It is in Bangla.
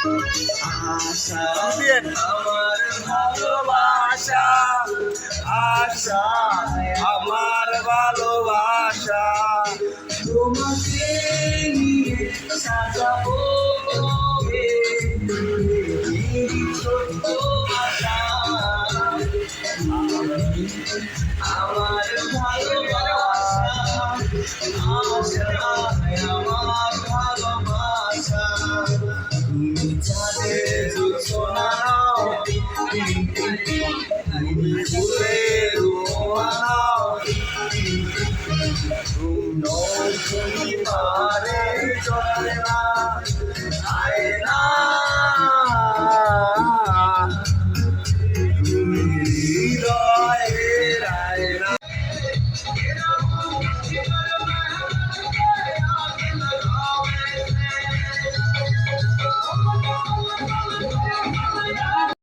আশা। আমার ভালোবাসা আমার ভালোবাসা তোমাকে নিয়ে সাজাবো আমার ভালোবাসা আমার ভালোবাসা তুমি চাঁদের জোছনাও তুমি ফুলের মালাও তুমি পারে চলে না আয় না